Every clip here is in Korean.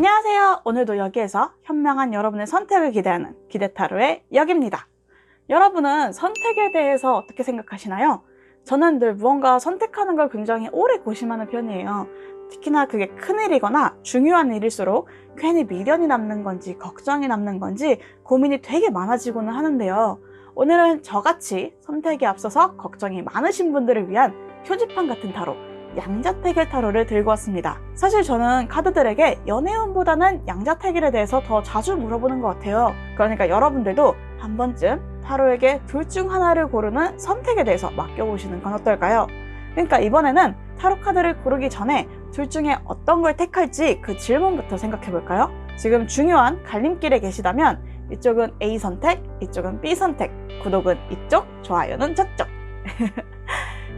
안녕하세요. 오늘도 여기에서 현명한 여러분의 선택을 기대하는 기대타로의 역입니다. 여러분은 선택에 대해서 어떻게 생각하시나요? 저는 늘 무언가 선택하는 걸 굉장히 오래 고심하는 편이에요. 특히나 그게 큰일이거나 중요한 일일수록 괜히 미련이 남는 건지 걱정이 남는 건지 고민이 되게 많아지고는 하는데요. 오늘은 저같이 선택에 앞서서 걱정이 많으신 분들을 위한 표지판 같은 타로 양자택일 타로를 들고 왔습니다. 사실 저는 카드들에게 연애운보다는 양자택일에 대해서 더 자주 물어보는 것 같아요. 그러니까 여러분들도 한 번쯤 타로에게 둘 중 하나를 고르는 선택에 대해서 맡겨보시는 건 어떨까요? 그러니까 이번에는 타로 카드를 고르기 전에 둘 중에 어떤 걸 택할지 그 질문부터 생각해 볼까요? 지금 중요한 갈림길에 계시다면 이쪽은 A 선택, 이쪽은 B 선택, 구독은 이쪽, 좋아요는 저쪽.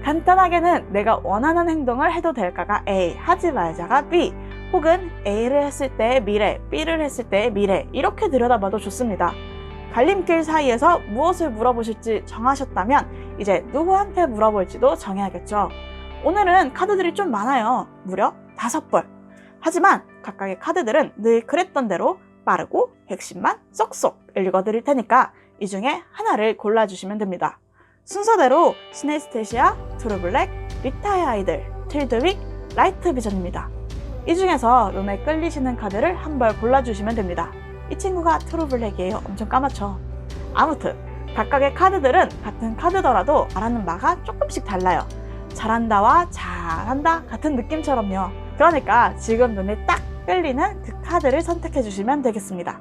간단하게는 내가 원하는 행동을 해도 될까가 A, 하지 말자가 B, 혹은 A를 했을 때의 미래, B를 했을 때의 미래 이렇게 들여다봐도 좋습니다. 갈림길 사이에서 무엇을 물어보실지 정하셨다면 이제 누구한테 물어볼지도 정해야겠죠. 오늘은 카드들이 좀 많아요. 무려 다섯 벌. 하지만 각각의 카드들은 늘 그랬던 대로 빠르고 핵심만 쏙쏙 읽어드릴 테니까 이 중에 하나를 골라주시면 됩니다. 순서대로 시네스테시아, 트루블랙, 리타의 아이들, 틸드윅, 라이트 비전입니다. 이 중에서 눈에 끌리시는 카드를 한 벌 골라주시면 됩니다. 이 친구가 트루블랙이에요. 엄청 까맣죠? 아무튼 각각의 카드들은 같은 카드더라도 말하는 바가 조금씩 달라요. 잘한다와 잘한다 같은 느낌처럼요. 그러니까 지금 눈에 딱 끌리는 그 카드를 선택해 주시면 되겠습니다.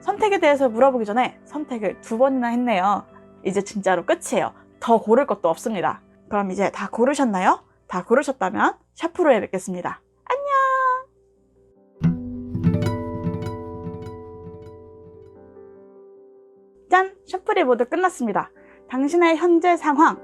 선택에 대해서 물어보기 전에 선택을 두 번이나 했네요. 이제 진짜로 끝이에요. 더 고를 것도 없습니다. 그럼 이제 다 고르셨나요? 다 고르셨다면 샤프로에 뵙겠습니다. 안녕! 짠! 샤프리 모두 끝났습니다. 당신의 현재 상황,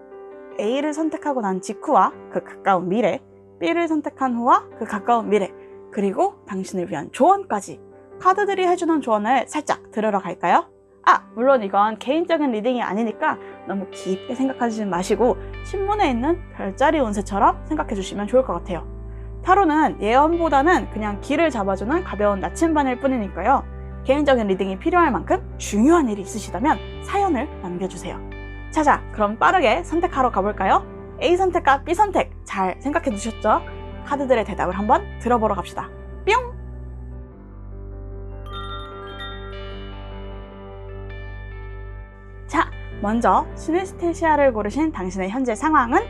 A를 선택하고 난 직후와 그 가까운 미래, B를 선택한 후와 그 가까운 미래, 그리고 당신을 위한 조언까지 카드들이 해주는 조언을 살짝 들으러 갈까요? 아, 물론 이건 개인적인 리딩이 아니니까 너무 깊게 생각하지 마시고 신문에 있는 별자리 운세처럼 생각해 주시면 좋을 것 같아요. 타로는 예언보다는 그냥 길을 잡아주는 가벼운 나침반일 뿐이니까요. 개인적인 리딩이 필요할 만큼 중요한 일이 있으시다면 사연을 남겨주세요. 자자, 그럼 빠르게 선택하러 가볼까요? A 선택과 B 선택 잘 생각해 두셨죠? 카드들의 대답을 한번 들어보러 갑시다. 뿅! 먼저 시네스테시아를 고르신 당신의 현재 상황은?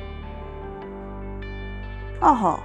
어허,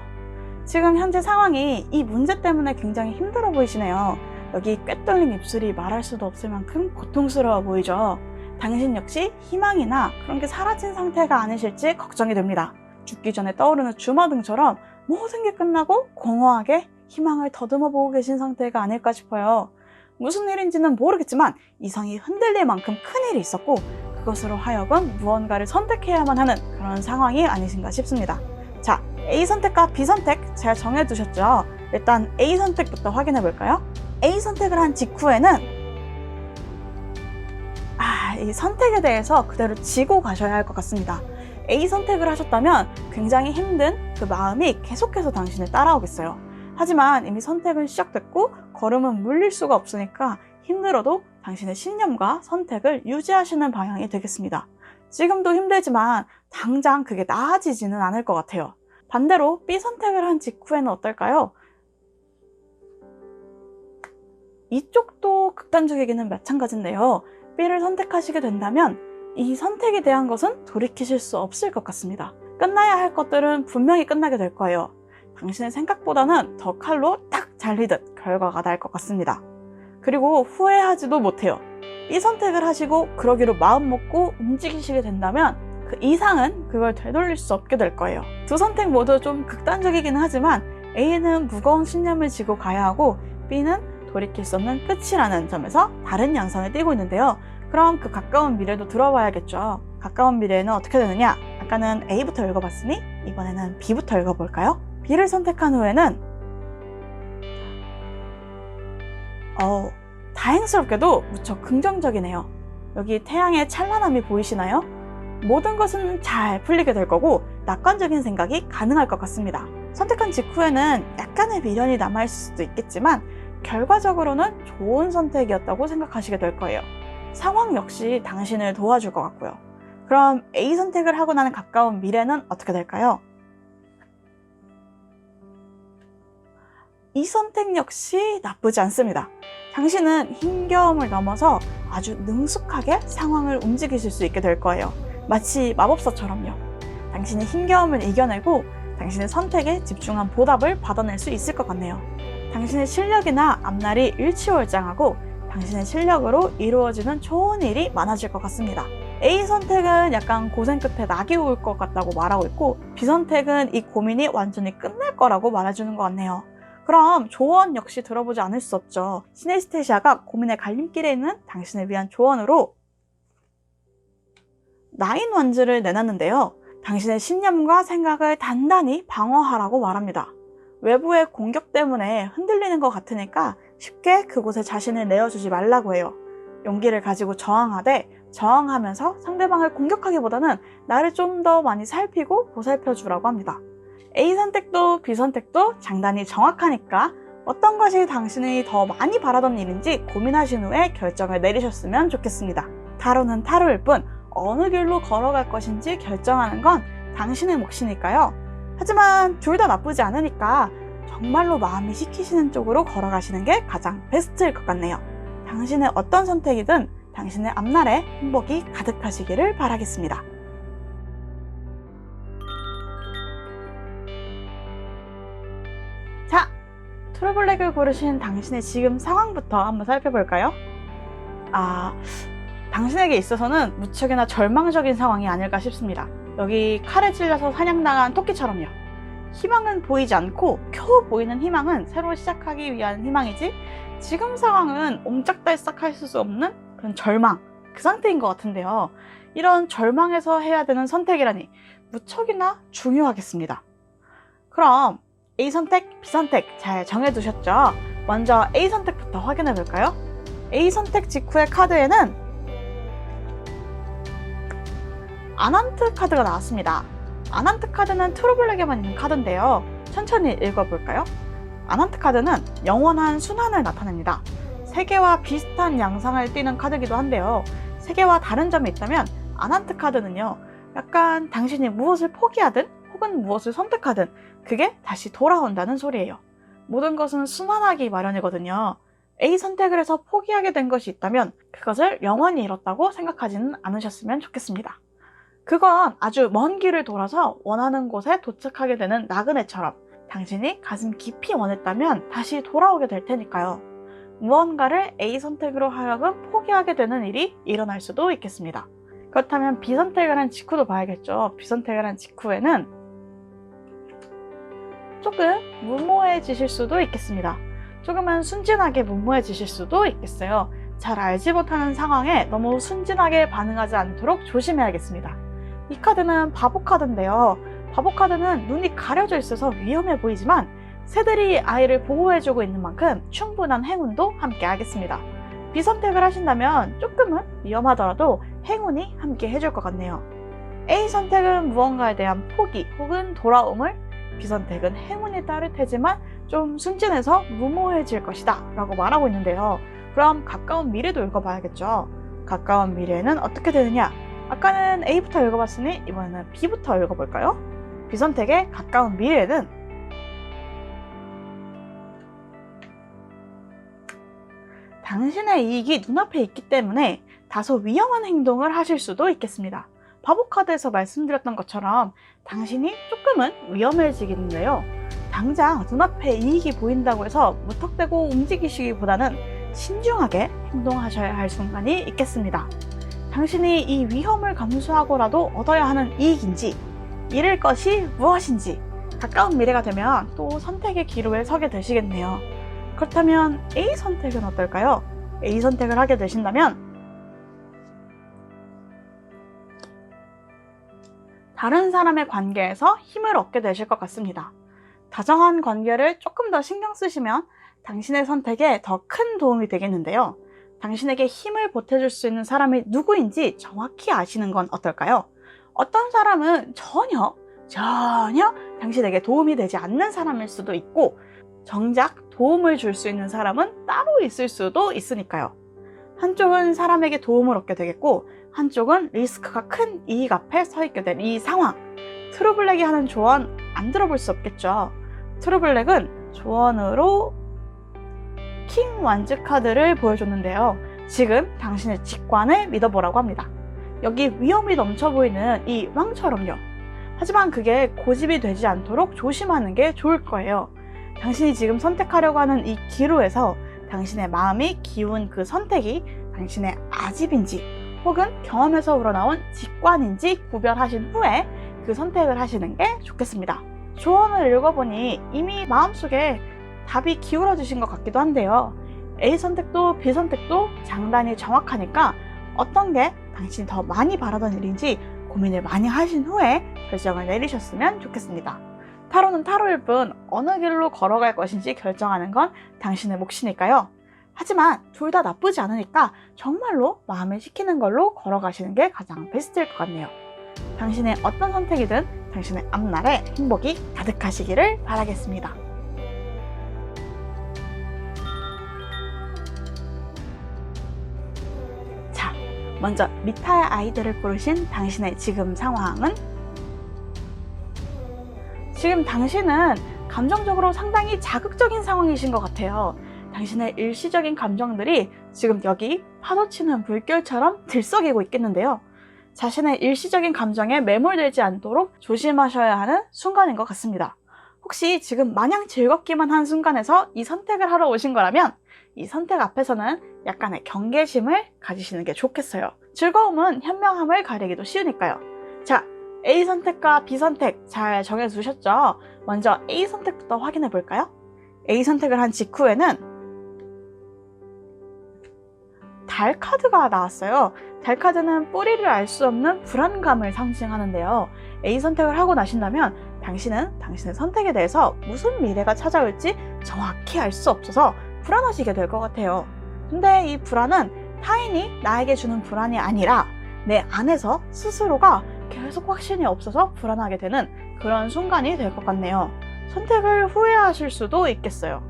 지금 현재 상황이 이 문제 때문에 굉장히 힘들어 보이시네요. 여기 꿰뚫린 입술이 말할 수도 없을 만큼 고통스러워 보이죠? 당신 역시 희망이나 그런 게 사라진 상태가 아니실지 걱정이 됩니다. 죽기 전에 떠오르는 주마등처럼 모든 게 끝나고 공허하게 희망을 더듬어 보고 계신 상태가 아닐까 싶어요. 무슨 일인지는 모르겠지만 이성이 흔들릴 만큼 큰 일이 있었고 그것으로 하여금 무언가를 선택해야만 하는 그런 상황이 아니신가 싶습니다. 자, A 선택과 B 선택 잘 정해두셨죠? 일단 A 선택부터 확인해 볼까요? A 선택을 한 직후에는 아, 이 선택에 대해서 그대로 지고 가셔야 할 것 같습니다. A 선택을 하셨다면 굉장히 힘든 그 마음이 계속해서 당신을 따라오겠어요. 하지만 이미 선택은 시작됐고 걸음은 물릴 수가 없으니까 힘들어도 당신의 신념과 선택을 유지하시는 방향이 되겠습니다. 지금도 힘들지만 당장 그게 나아지지는 않을 것 같아요. 반대로 B 선택을 한 직후에는 어떨까요? 이쪽도 극단적이기는 마찬가지인데요. B를 선택하시게 된다면 이 선택에 대한 것은 돌이키실 수 없을 것 같습니다. 끝나야 할 것들은 분명히 끝나게 될 거예요. 당신의 생각보다는 더 칼로 딱 잘리듯 결과가 날 것 같습니다. 그리고 후회하지도 못해요. 이 선택을 하시고 그러기로 마음 먹고 움직이시게 된다면 그 이상은 그걸 되돌릴 수 없게 될 거예요. 두 선택 모두 좀 극단적이기는 하지만 A는 무거운 신념을 지고 가야 하고 B는 돌이킬 수 없는 끝이라는 점에서 다른 양상을 띠고 있는데요. 그럼 그 가까운 미래도 들어봐야겠죠. 가까운 미래에는 어떻게 되느냐? 아까는 A부터 읽어봤으니 이번에는 B부터 읽어볼까요? B를 선택한 후에는 어, 다행스럽게도 무척 긍정적이네요. 여기 태양의 찬란함이 보이시나요? 모든 것은 잘 풀리게 될 거고 낙관적인 생각이 가능할 것 같습니다. 선택한 직후에는 약간의 미련이 남아있을 수도 있겠지만 결과적으로는 좋은 선택이었다고 생각하시게 될 거예요. 상황 역시 당신을 도와줄 것 같고요. 그럼 A 선택을 하고 나는 가까운 미래는 어떻게 될까요? 이 선택 역시 나쁘지 않습니다. 당신은 힘겨움을 넘어서 아주 능숙하게 상황을 움직이실 수 있게 될 거예요. 마치 마법사처럼요. 당신의 힘겨움을 이겨내고 당신의 선택에 집중한 보답을 받아낼 수 있을 것 같네요. 당신의 실력이나 앞날이 일치월장하고 당신의 실력으로 이루어지는 좋은 일이 많아질 것 같습니다. A 선택은 약간 고생 끝에 낙이 올 것 같다고 말하고 있고 B 선택은 이 고민이 완전히 끝날 거라고 말해주는 것 같네요. 그럼 조언 역시 들어보지 않을 수 없죠. 시네스테시아가 고민의 갈림길에 있는 당신을 위한 조언으로 나인 완즈를 내놨는데요. 당신의 신념과 생각을 단단히 방어하라고 말합니다. 외부의 공격 때문에 흔들리는 것 같으니까 쉽게 그곳에 자신을 내어주지 말라고 해요. 용기를 가지고 저항하되 저항하면서 상대방을 공격하기보다는 나를 좀 더 많이 살피고 보살펴 주라고 합니다. A 선택도 B 선택도 장단이 정확하니까 어떤 것이 당신이 더 많이 바라던 일인지 고민하신 후에 결정을 내리셨으면 좋겠습니다. 타로는 타로일 뿐 어느 길로 걸어갈 것인지 결정하는 건 당신의 몫이니까요. 하지만 둘 다 나쁘지 않으니까 정말로 마음이 시키시는 쪽으로 걸어가시는 게 가장 베스트일 것 같네요. 당신의 어떤 선택이든 당신의 앞날에 행복이 가득하시기를 바라겠습니다. 트러블랙을 고르신 당신의 지금 상황부터 한번 살펴볼까요? 아, 당신에게 있어서는 무척이나 절망적인 상황이 아닐까 싶습니다. 여기 칼에 찔려서 사냥당한 토끼처럼요. 희망은 보이지 않고 겨우 보이는 희망은 새로 시작하기 위한 희망이지 지금 상황은 옴짝달싹할 수 없는 그런 절망 그 상태인 것 같은데요. 이런 절망에서 해야 되는 선택이라니 무척이나 중요하겠습니다. 그럼 A 선택, B 선택 잘 정해두셨죠? 먼저 A 선택부터 확인해 볼까요? A 선택 직후의 카드에는 아난트 카드가 나왔습니다. 아난트 카드는 트루블랙에만 있는 카드인데요. 천천히 읽어볼까요? 아난트 카드는 영원한 순환을 나타냅니다. 세계와 비슷한 양상을 띠는 카드이기도 한데요. 세계와 다른 점이 있다면 아난트 카드는요. 약간 당신이 무엇을 포기하든 혹은 무엇을 선택하든 그게 다시 돌아온다는 소리예요. 모든 것은 순환하기 마련이거든요. A 선택을 해서 포기하게 된 것이 있다면 그것을 영원히 잃었다고 생각하지는 않으셨으면 좋겠습니다. 그건 아주 먼 길을 돌아서 원하는 곳에 도착하게 되는 나그네처럼 당신이 가슴 깊이 원했다면 다시 돌아오게 될 테니까요. 무언가를 A 선택으로 하여금 포기하게 되는 일이 일어날 수도 있겠습니다. 그렇다면 B 선택을 한 직후도 봐야겠죠. B 선택을 한 직후에는 조금 무모해지실 수도 있겠습니다. 조금은 순진하게 무모해지실 수도 있겠어요. 잘 알지 못하는 상황에 너무 순진하게 반응하지 않도록 조심해야겠습니다. 이 카드는 바보 카드인데요. 바보 카드는 눈이 가려져 있어서 위험해 보이지만 새들이 아이를 보호해주고 있는 만큼 충분한 행운도 함께 하겠습니다. 비선택을 하신다면 조금은 위험하더라도 행운이 함께 해줄 것 같네요. A 선택은 무언가에 대한 포기 혹은 돌아옴을 B 선택은 행운이 따를 테지만 좀 순진해서 무모해질 것이다 라고 말하고 있는데요. 그럼 가까운 미래도 읽어봐야겠죠. 가까운 미래는 어떻게 되느냐? 아까는 A부터 읽어봤으니 이번에는 B부터 읽어볼까요? B 선택의 가까운 미래는 당신의 이익이 눈앞에 있기 때문에 다소 위험한 행동을 하실 수도 있겠습니다. 바보 카드에서 말씀드렸던 것처럼 당신이 조금은 위험해지겠는데요. 당장 눈앞에 이익이 보인다고 해서 무턱대고 움직이시기보다는 신중하게 행동하셔야 할 순간이 있겠습니다. 당신이 이 위험을 감수하고라도 얻어야 하는 이익인지, 잃을 것이 무엇인지, 가까운 미래가 되면 또 선택의 기로에 서게 되시겠네요. 그렇다면 A 선택은 어떨까요? A 선택을 하게 되신다면 다른 사람의 관계에서 힘을 얻게 되실 것 같습니다. 다정한 관계를 조금 더 신경 쓰시면 당신의 선택에 더 큰 도움이 되겠는데요. 당신에게 힘을 보태줄 수 있는 사람이 누구인지 정확히 아시는 건 어떨까요? 어떤 사람은 전혀, 전혀 당신에게 도움이 되지 않는 사람일 수도 있고, 정작 도움을 줄 수 있는 사람은 따로 있을 수도 있으니까요. 한쪽은 사람에게 도움을 얻게 되겠고, 한쪽은 리스크가 큰 이익 앞에 서 있게 된 이 상황. 트루블랙이 하는 조언 안 들어볼 수 없겠죠. 트루블랙은 조언으로 킹 완즈 카드를 보여줬는데요. 지금 당신의 직관을 믿어보라고 합니다. 여기 위험이 넘쳐 보이는 이 왕처럼요. 하지만 그게 고집이 되지 않도록 조심하는 게 좋을 거예요. 당신이 지금 선택하려고 하는 이 기로에서 당신의 마음이 기운 그 선택이 당신의 아집인지 혹은 경험에서 우러나온 직관인지 구별하신 후에 그 선택을 하시는 게 좋겠습니다. 조언을 읽어보니 이미 마음속에 답이 기울어지신 것 같기도 한데요. A 선택도 B 선택도 장단이 정확하니까 어떤 게 당신이 더 많이 바라던 일인지 고민을 많이 하신 후에 결정을 내리셨으면 좋겠습니다. 타로는 타로일 뿐 어느 길로 걸어갈 것인지 결정하는 건 당신의 몫이니까요. 하지만 둘 다 나쁘지 않으니까 정말로 마음을 식히는 걸로 걸어가시는 게 가장 베스트일 것 같네요. 당신의 어떤 선택이든 당신의 앞날에 행복이 가득하시기를 바라겠습니다. 자, 먼저 미타의 아이들을 고르신 당신의 지금 상황은? 지금 당신은 감정적으로 상당히 자극적인 상황이신 것 같아요. 당신의 일시적인 감정들이 지금 여기 파도치는 물결처럼 들썩이고 있겠는데요. 자신의 일시적인 감정에 매몰되지 않도록 조심하셔야 하는 순간인 것 같습니다. 혹시 지금 마냥 즐겁기만 한 순간에서 이 선택을 하러 오신 거라면 이 선택 앞에서는 약간의 경계심을 가지시는 게 좋겠어요. 즐거움은 현명함을 가리기도 쉬우니까요. 자, A 선택과 B 선택 잘 정해두셨죠? 먼저 A 선택부터 확인해 볼까요? A 선택을 한 직후에는 달 카드가 나왔어요. 달 카드는 뿌리를 알 수 없는 불안감을 상징하는데요. A 선택을 하고 나신다면 당신은 당신의 선택에 대해서 무슨 미래가 찾아올지 정확히 알 수 없어서 불안하시게 될 것 같아요. 근데 이 불안은 타인이 나에게 주는 불안이 아니라 내 안에서 스스로가 계속 확신이 없어서 불안하게 되는 그런 순간이 될 것 같네요. 선택을 후회하실 수도 있겠어요.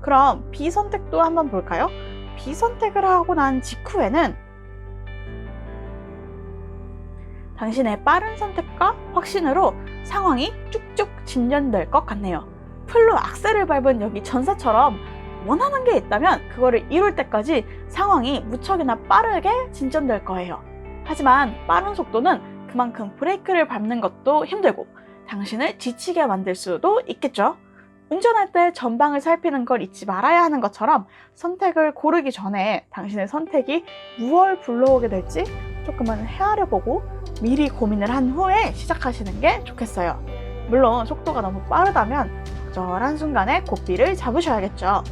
그럼 B 선택도 한번 볼까요? B 선택을 하고 난 직후에는 당신의 빠른 선택과 확신으로 상황이 쭉쭉 진전될 것 같네요. 풀로 악셀을 밟은 여기 전사처럼 원하는 게 있다면 그거를 이룰 때까지 상황이 무척이나 빠르게 진전될 거예요. 하지만 빠른 속도는 그만큼 브레이크를 밟는 것도 힘들고 당신을 지치게 만들 수도 있겠죠. 운전할 때 전방을 살피는 걸 잊지 말아야 하는 것처럼 선택을 고르기 전에 당신의 선택이 무얼 불러오게 될지 조금은 헤아려 보고 미리 고민을 한 후에 시작하시는 게 좋겠어요. 물론 속도가 너무 빠르다면 적절한 순간에 고삐를 잡으셔야겠죠.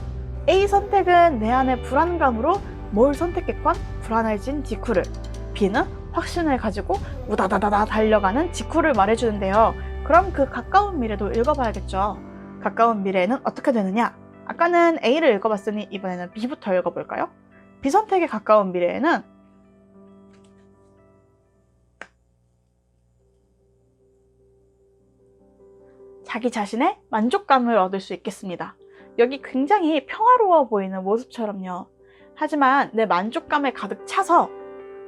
A 선택은 내 안의 불안감으로 뭘 선택했건 불안해진 직후를 B는 확신을 가지고 우다다다다 달려가는 직후를 말해주는데요. 그럼 그 가까운 미래도 읽어봐야겠죠. 가까운 미래에는 어떻게 되느냐? 아까는 A를 읽어봤으니 이번에는 B부터 읽어볼까요? B 선택에 가까운 미래에는 자기 자신의 만족감을 얻을 수 있겠습니다. 여기 굉장히 평화로워 보이는 모습처럼요. 하지만 내 만족감에 가득 차서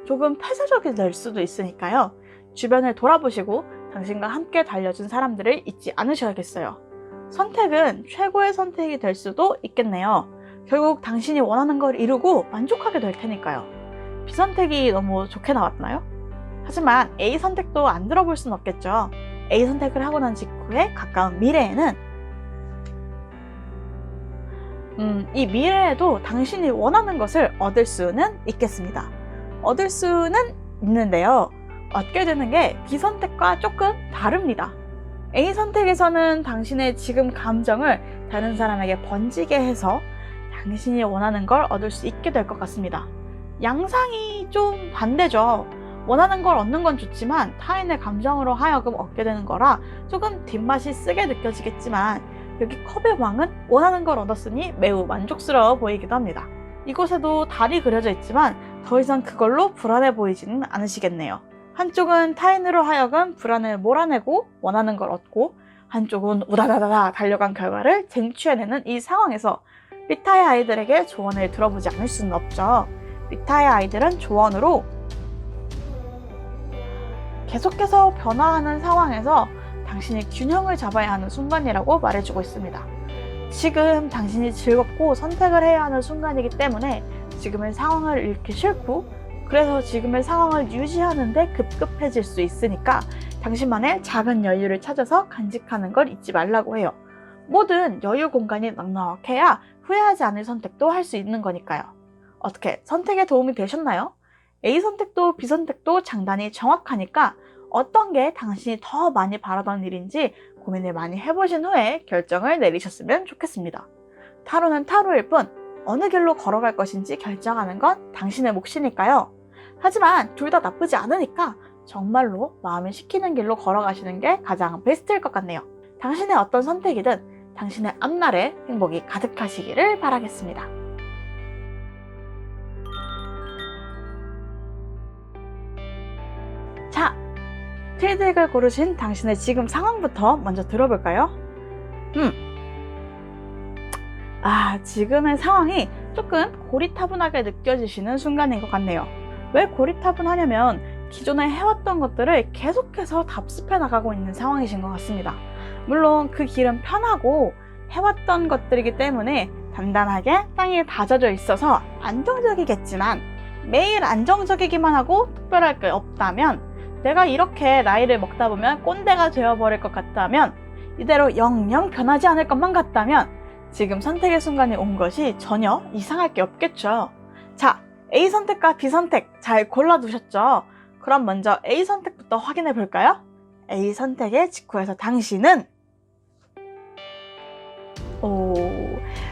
조금 폐쇄적이 될 수도 있으니까요. 주변을 돌아보시고 당신과 함께 달려준 사람들을 잊지 않으셔야겠어요. 선택은 최고의 선택이 될 수도 있겠네요. 결국 당신이 원하는 걸 이루고 만족하게 될 테니까요. B 선택이 너무 좋게 나왔나요? 하지만 A 선택도 안 들어볼 순 없겠죠. A 선택을 하고 난 직후에 가까운 미래에는 음, 이 미래에도 당신이 원하는 것을 얻을 수는 있겠습니다. 얻을 수는 있는데요. 얻게 되는 게 B 선택과 조금 다릅니다. A 선택에서는 당신의 지금 감정을 다른 사람에게 번지게 해서 당신이 원하는 걸 얻을 수 있게 될 것 같습니다. 양상이 좀 반대죠. 원하는 걸 얻는 건 좋지만 타인의 감정으로 하여금 얻게 되는 거라 조금 뒷맛이 쓰게 느껴지겠지만 여기 컵의 왕은 원하는 걸 얻었으니 매우 만족스러워 보이기도 합니다. 이곳에도 달이 그려져 있지만 더 이상 그걸로 불안해 보이지는 않으시겠네요. 한쪽은 타인으로 하여금 불안을 몰아내고 원하는 걸 얻고 한쪽은 우다다다다 달려간 결과를 쟁취해내는 이 상황에서 리타의 아이들에게 조언을 들어보지 않을 수는 없죠. 리타의 아이들은 조언으로 계속해서 변화하는 상황에서 당신이 균형을 잡아야 하는 순간이라고 말해주고 있습니다. 지금 당신이 즐겁고 선택을 해야 하는 순간이기 때문에 지금의 상황을 잃기 싫고 그래서 지금의 상황을 유지하는데 급급해질 수 있으니까 당신만의 작은 여유를 찾아서 간직하는 걸 잊지 말라고 해요. 뭐든 여유 공간이 넉넉해야 후회하지 않을 선택도 할 수 있는 거니까요. 어떻게 선택에 도움이 되셨나요? A 선택도 B 선택도 장단이 정확하니까 어떤 게 당신이 더 많이 바라던 일인지 고민을 많이 해보신 후에 결정을 내리셨으면 좋겠습니다. 타로는 타로일 뿐 어느 길로 걸어갈 것인지 결정하는 건 당신의 몫이니까요. 하지만 둘 다 나쁘지 않으니까 정말로 마음을 식히는 길로 걸어가시는 게 가장 베스트일 것 같네요. 당신의 어떤 선택이든 당신의 앞날에 행복이 가득하시기를 바라겠습니다. 자, 필드액을 고르신 당신의 지금 상황부터 먼저 들어볼까요? 음. 아, 지금의 상황이 조금 고리타분하게 느껴지시는 순간인 것 같네요. 왜 고리타분하냐면 기존에 해왔던 것들을 계속해서 답습해 나가고 있는 상황이신 것 같습니다. 물론 그 길은 편하고 해왔던 것들이기 때문에 단단하게 땅에 다져져 있어서 안정적이겠지만 매일 안정적이기만 하고 특별할 게 없다면 내가 이렇게 나이를 먹다 보면 꼰대가 되어버릴 것 같다면 이대로 영영 변하지 않을 것만 같다면 지금 선택의 순간이 온 것이 전혀 이상할 게 없겠죠. 자, A 선택과 B 선택 잘 골라두셨죠? 그럼 먼저 A 선택부터 확인해 볼까요? A 선택의 직후에서 당신은 오,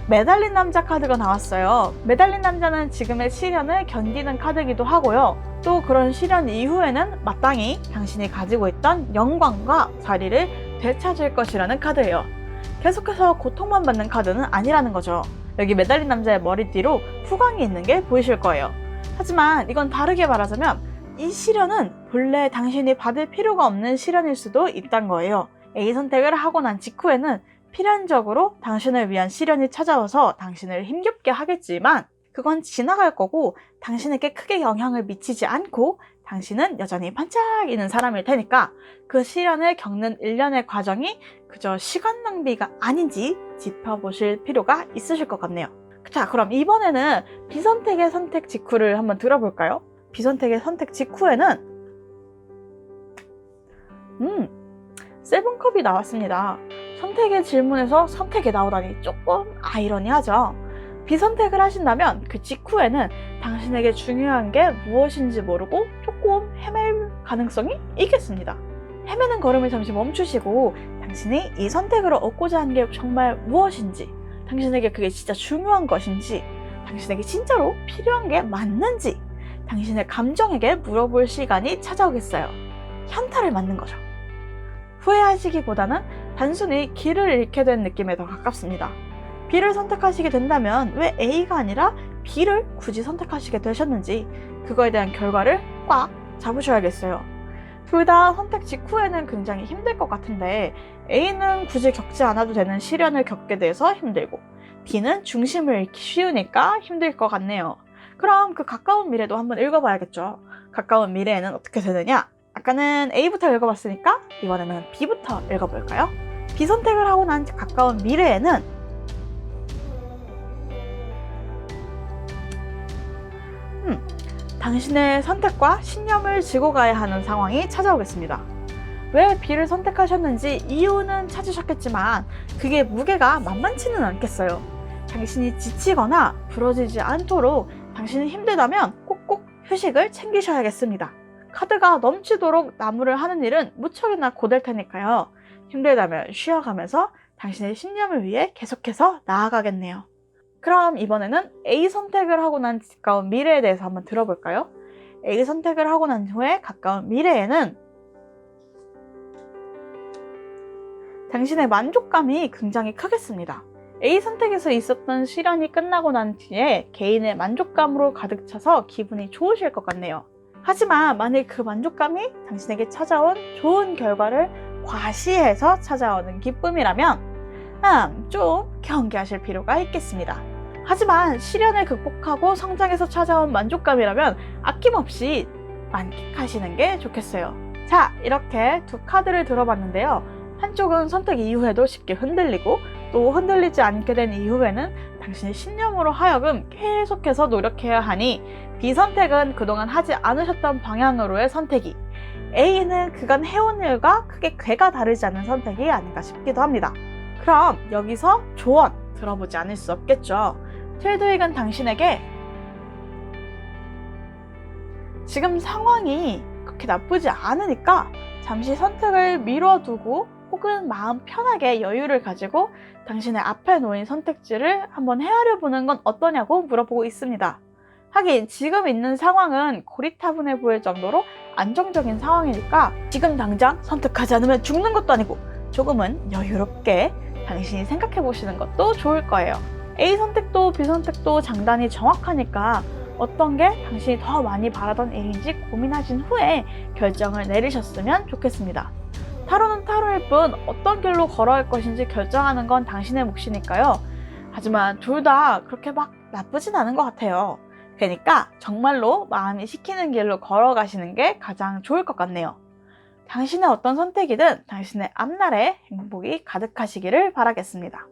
매달린 남자 카드가 나왔어요. 매달린 남자는 지금의 시련을 견디는 카드이기도 하고요. 또 그런 시련 이후에는 마땅히 당신이 가지고 있던 영광과 자리를 되찾을 것이라는 카드예요. 계속해서 고통만 받는 카드는 아니라는 거죠. 여기 매달린 남자의 머리 뒤로 후광이 있는 게 보이실 거예요. 하지만 이건 다르게 말하자면 이 시련은 본래 당신이 받을 필요가 없는 시련일 수도 있단 거예요. A 선택을 하고 난 직후에는 필연적으로 당신을 위한 시련이 찾아와서 당신을 힘겹게 하겠지만 그건 지나갈 거고 당신에게 크게 영향을 미치지 않고 당신은 여전히 반짝이는 사람일 테니까 그 시련을 겪는 일련의 과정이 그저 시간 낭비가 아닌지 짚어보실 필요가 있으실 것 같네요. 자, 그럼 이번에는 비선택의 선택 직후를 한번 들어볼까요? 비선택의 선택 직후에는 음, 세븐컵이 나왔습니다. 선택의 질문에서 선택이 나오다니 조금 아이러니하죠. 비선택을 하신다면 그 직후에는 당신에게 중요한 게 무엇인지 모르고 조금 헤맬 가능성이 있겠습니다. 헤매는 걸음을 잠시 멈추시고 당신이 이 선택으로 얻고자 하는 게 정말 무엇인지, 당신에게 그게 진짜 중요한 것인지, 당신에게 진짜로 필요한 게 맞는지, 당신의 감정에게 물어볼 시간이 찾아오겠어요. 현타를 맞는 거죠. 후회하시기보다는 단순히 길을 잃게 된 느낌에 더 가깝습니다. B를 선택하시게 된다면 왜 A가 아니라 B를 굳이 선택하시게 되셨는지 그거에 대한 결과를 꽉 잡으셔야겠어요. 둘 다 선택 직후에는 굉장히 힘들 것 같은데 A는 굳이 겪지 않아도 되는 시련을 겪게 돼서 힘들고 B는 중심을 잃기 쉬우니까 힘들 것 같네요. 그럼 그 가까운 미래도 한번 읽어봐야겠죠. 가까운 미래에는 어떻게 되느냐? 아까는 A부터 읽어봤으니까 이번에는 B부터 읽어볼까요? B 선택을 하고 난 가까운 미래에는 당신의 선택과 신념을 지고 가야 하는 상황이 찾아오겠습니다. 왜 B를 선택하셨는지 이유는 찾으셨겠지만 그게 무게가 만만치는 않겠어요. 당신이 지치거나 부러지지 않도록 당신이 힘들다면 꼭꼭 휴식을 챙기셔야겠습니다. 카드가 넘치도록 나무를 하는 일은 무척이나 고될 테니까요. 힘들다면 쉬어가면서 당신의 신념을 위해 계속해서 나아가겠네요. 그럼 이번에는 A 선택을 하고 난 가까운 미래에 대해서 한번 들어볼까요? A 선택을 하고 난 후에 가까운 미래에는 당신의 만족감이 굉장히 크겠습니다. A 선택에서 있었던 시련이 끝나고 난 뒤에 개인의 만족감으로 가득 차서 기분이 좋으실 것 같네요. 하지만 만일 그 만족감이 당신에게 찾아온 좋은 결과를 과시해서 찾아오는 기쁨이라면 음, 좀 경계하실 필요가 있겠습니다. 하지만 시련을 극복하고 성장해서 찾아온 만족감이라면 아낌없이 만끽하시는 게 좋겠어요. 자, 이렇게 두 카드를 들어봤는데요. 한쪽은 선택 이후에도 쉽게 흔들리고 또 흔들리지 않게 된 이후에는 당신의 신념으로 하여금 계속해서 노력해야 하니 B선택은 그동안 하지 않으셨던 방향으로의 선택이 A는 그간 해온 일과 크게 괴가 다르지 않은 선택이 아닌가 싶기도 합니다. 그럼 여기서 조언 들어보지 않을 수 없겠죠. 틸드윅은 당신에게 지금 상황이 그렇게 나쁘지 않으니까 잠시 선택을 미뤄두고 혹은 마음 편하게 여유를 가지고 당신의 앞에 놓인 선택지를 한번 헤아려 보는 건 어떠냐고 물어보고 있습니다. 하긴 지금 있는 상황은 고리타분해 보일 정도로 안정적인 상황이니까 지금 당장 선택하지 않으면 죽는 것도 아니고 조금은 여유롭게 당신이 생각해 보시는 것도 좋을 거예요. A 선택도 B 선택도 장단이 정확하니까 어떤 게 당신이 더 많이 바라던 일인지 고민하신 후에 결정을 내리셨으면 좋겠습니다. 타로는 타로일 뿐 어떤 길로 걸어갈 것인지 결정하는 건 당신의 몫이니까요. 하지만 둘 다 그렇게 막 나쁘진 않은 것 같아요. 그러니까 정말로 마음이 시키는 길로 걸어가시는 게 가장 좋을 것 같네요. 당신의 어떤 선택이든 당신의 앞날에 행복이 가득하시기를 바라겠습니다.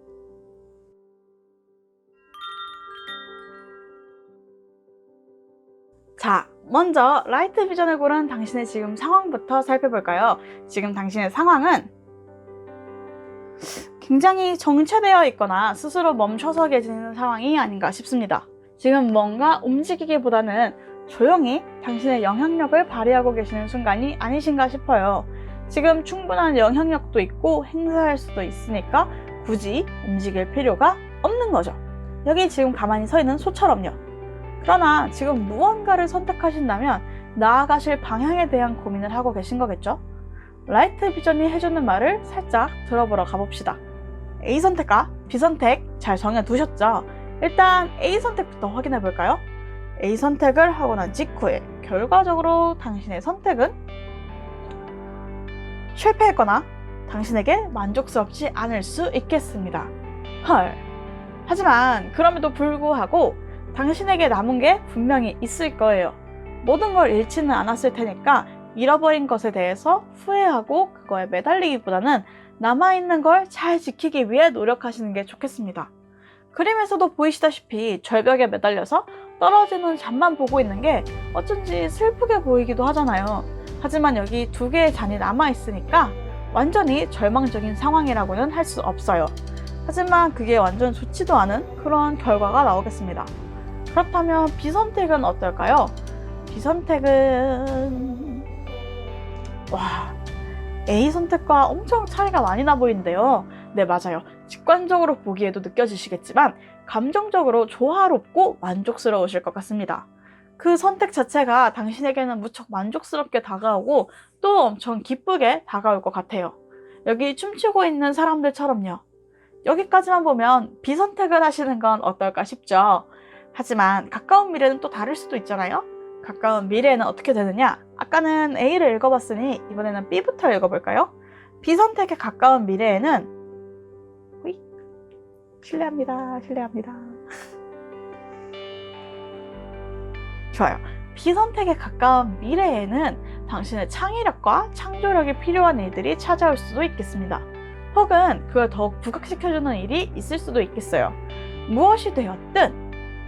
먼저 라이트 비전을 고른 당신의 지금 상황부터 살펴볼까요? 지금 당신의 상황은 굉장히 정체되어 있거나 스스로 멈춰서 계시는 상황이 아닌가 싶습니다. 지금 뭔가 움직이기보다는 조용히 당신의 영향력을 발휘하고 계시는 순간이 아니신가 싶어요. 지금 충분한 영향력도 있고 행사할 수도 있으니까 굳이 움직일 필요가 없는 거죠. 여기 지금 가만히 서 있는 소처럼요. 그러나 지금 무언가를 선택하신다면 나아가실 방향에 대한 고민을 하고 계신 거겠죠? 라이트 비전이 해주는 말을 살짝 들어보러 가봅시다. A 선택과 B 선택 잘 정해두셨죠? 일단 A 선택부터 확인해 볼까요? A 선택을 하고 난 직후에 결과적으로 당신의 선택은 실패했거나 당신에게 만족스럽지 않을 수 있겠습니다. 헐. 하지만 그럼에도 불구하고 당신에게 남은 게 분명히 있을 거예요. 모든 걸 잃지는 않았을 테니까 잃어버린 것에 대해서 후회하고 그거에 매달리기보다는 남아있는 걸 잘 지키기 위해 노력하시는 게 좋겠습니다. 그림에서도 보이시다시피 절벽에 매달려서 떨어지는 잔만 보고 있는 게 어쩐지 슬프게 보이기도 하잖아요. 하지만 여기 두 개의 잔이 남아있으니까 완전히 절망적인 상황이라고는 할 수 없어요. 하지만 그게 완전 좋지도 않은 그런 결과가 나오겠습니다. 그렇다면 비선택은 어떨까요? 비선택은 와 A 선택과 엄청 차이가 많이 나 보이는데요. 네 맞아요. 직관적으로 보기에도 느껴지시겠지만 감정적으로 조화롭고 만족스러우실 것 같습니다. 그 선택 자체가 당신에게는 무척 만족스럽게 다가오고 또 엄청 기쁘게 다가올 것 같아요. 여기 춤추고 있는 사람들처럼요. 여기까지만 보면 비선택을 하시는 건 어떨까 싶죠. 하지만 가까운 미래는 또 다를 수도 있잖아요. 가까운 미래에는 어떻게 되느냐? 아까는 A를 읽어봤으니 이번에는 B부터 읽어볼까요? B 선택에 가까운 미래에는 호이 실례합니다. 실례합니다. 좋아요. B 선택에 가까운 미래에는 당신의 창의력과 창조력이 필요한 일들이 찾아올 수도 있겠습니다. 혹은 그걸 더욱 부각시켜주는 일이 있을 수도 있겠어요. 무엇이 되었든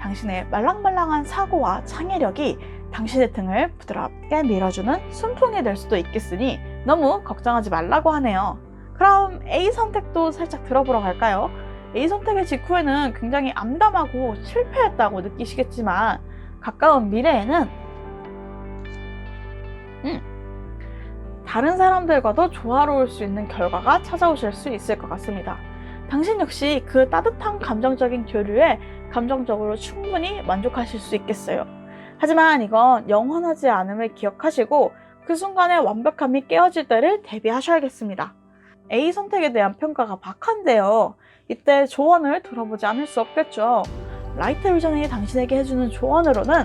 당신의 말랑말랑한 사고와 창의력이 당신의 등을 부드럽게 밀어주는 순풍이 될 수도 있겠으니 너무 걱정하지 말라고 하네요. 그럼 A 선택도 살짝 들어보러 갈까요? A 선택의 직후에는 굉장히 암담하고 실패했다고 느끼시겠지만 가까운 미래에는 음, 다른 사람들과도 조화로울 수 있는 결과가 찾아오실 수 있을 것 같습니다. 당신 역시 그 따뜻한 감정적인 교류에 감정적으로 충분히 만족하실 수 있겠어요. 하지만 이건 영원하지 않음을 기억하시고 그 순간에 완벽함이 깨어질 때를 대비하셔야겠습니다. A 선택에 대한 평가가 박한데요. 이때 조언을 들어보지 않을 수 없겠죠. 라이트 비전이 당신에게 해주는 조언으로는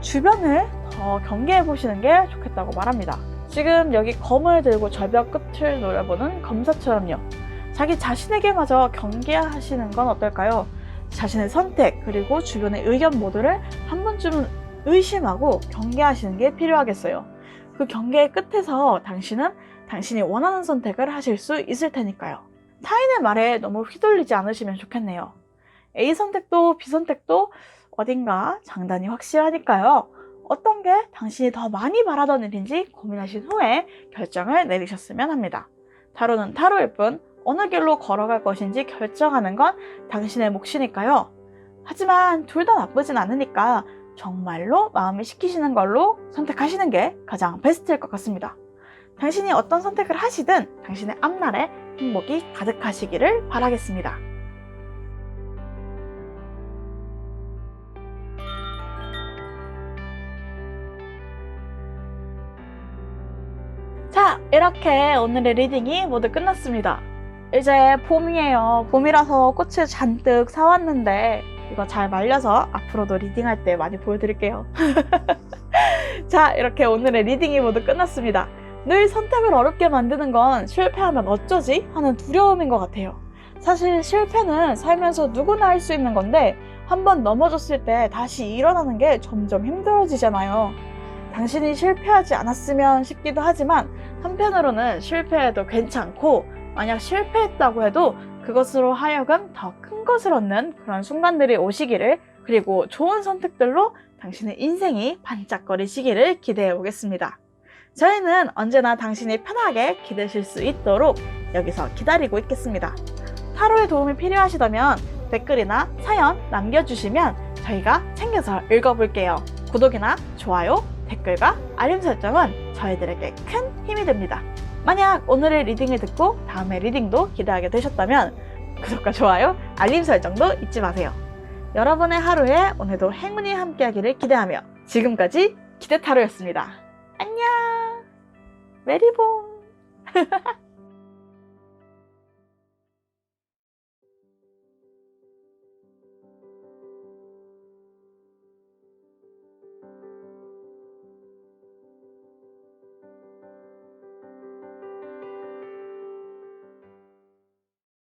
주변을 더 경계해 보시는 게 좋겠다고 말합니다. 지금 여기 검을 들고 절벽 끝을 노려보는 검사처럼요. 자기 자신에게마저 경계하시는 건 어떨까요? 자신의 선택 그리고 주변의 의견 모두를 한 번쯤은 의심하고 경계하시는 게 필요하겠어요. 그 경계의 끝에서 당신은 당신이 원하는 선택을 하실 수 있을 테니까요. 타인의 말에 너무 휘둘리지 않으시면 좋겠네요. A 선택도 B 선택도 어딘가 장단이 확실하니까요. 어떤 게 당신이 더 많이 바라던 일인지 고민하신 후에 결정을 내리셨으면 합니다. 타로는 타로일 뿐 어느 길로 걸어갈 것인지 결정하는 건 당신의 몫이니까요. 하지만 둘 다 나쁘진 않으니까 정말로 마음이 시키시는 걸로 선택하시는 게 가장 베스트일 것 같습니다. 당신이 어떤 선택을 하시든 당신의 앞날에 행복이 가득하시기를 바라겠습니다. 자, 이렇게 오늘의 리딩이 모두 끝났습니다. 이제 봄이에요. 봄이라서 꽃을 잔뜩 사왔는데 이거 잘 말려서 앞으로도 리딩할 때 많이 보여드릴게요. 자, 이렇게 오늘의 리딩이 모두 끝났습니다. 늘 선택을 어렵게 만드는 건 실패하면 어쩌지? 하는 두려움인 것 같아요. 사실 실패는 살면서 누구나 할 수 있는 건데 한번 넘어졌을 때 다시 일어나는 게 점점 힘들어지잖아요. 당신이 실패하지 않았으면 싶기도 하지만 한편으로는 실패해도 괜찮고 만약 실패했다고 해도 그것으로 하여금 더 큰 것을 얻는 그런 순간들이 오시기를 그리고 좋은 선택들로 당신의 인생이 반짝거리시기를 기대해 보겠습니다. 저희는 언제나 당신이 편하게 기대실 수 있도록 여기서 기다리고 있겠습니다. 타로의 도움이 필요하시다면 댓글이나 사연 남겨주시면 저희가 챙겨서 읽어볼게요. 구독이나 좋아요, 댓글과 알림 설정은 저희들에게 큰 힘이 됩니다. 만약 오늘의 리딩을 듣고 다음의 리딩도 기대하게 되셨다면 구독과 좋아요, 알림 설정도 잊지 마세요. 여러분의 하루에 오늘도 행운이 함께하기를 기대하며 지금까지 기대타로였습니다. 안녕! 메리본!